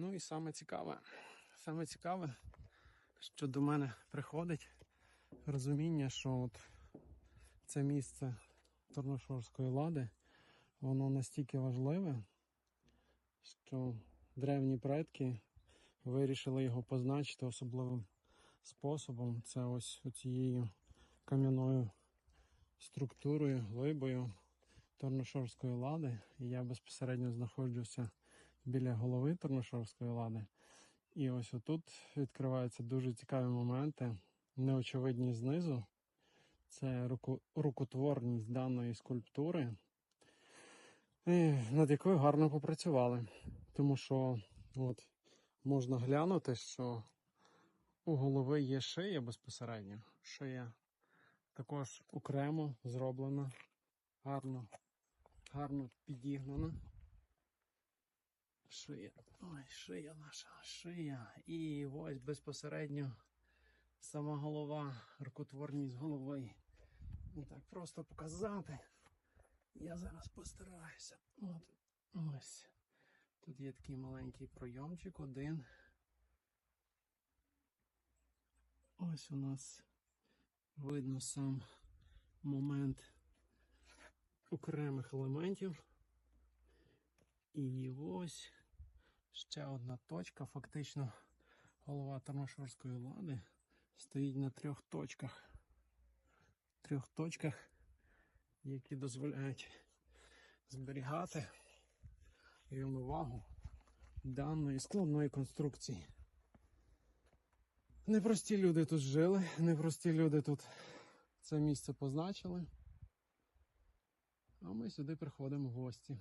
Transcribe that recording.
Ну і саме цікаве, саме цікаве, що до мене приходить розуміння, що от це місце Торношорської лади, воно настільки важливе, що древні предки вирішили його позначити особливим способом. Це ось цією кам'яною структурою, глибою Торношорської лади. І я безпосередньо знаходжуся біля голови Торношорської лади. І ось отут відкриваються дуже цікаві моменти, неочевидні знизу. Це руку, рукотворність даної скульптури, і над якою гарно попрацювали. Тому що от, можна глянути, що у голови є шия безпосередньо. Шия також окремо зроблена, гарно, гарно підігнана. Шия. Ой, шия наша, шия. І ось безпосередньо сама голова, рукотворність голови. Не так просто показати. Я зараз постараюся. От ось. Тут є такий маленький пройомчик, один. Ось у нас видно сам момент окремих елементів. І ось ще одна точка. Фактично голова Тармашорської лади стоїть на трьох точках. Трьох точках, які дозволяють зберігати рівновагу даної складної конструкції. Непрості люди тут жили, непрості люди тут це місце позначили. А ми сюди приходимо в гості.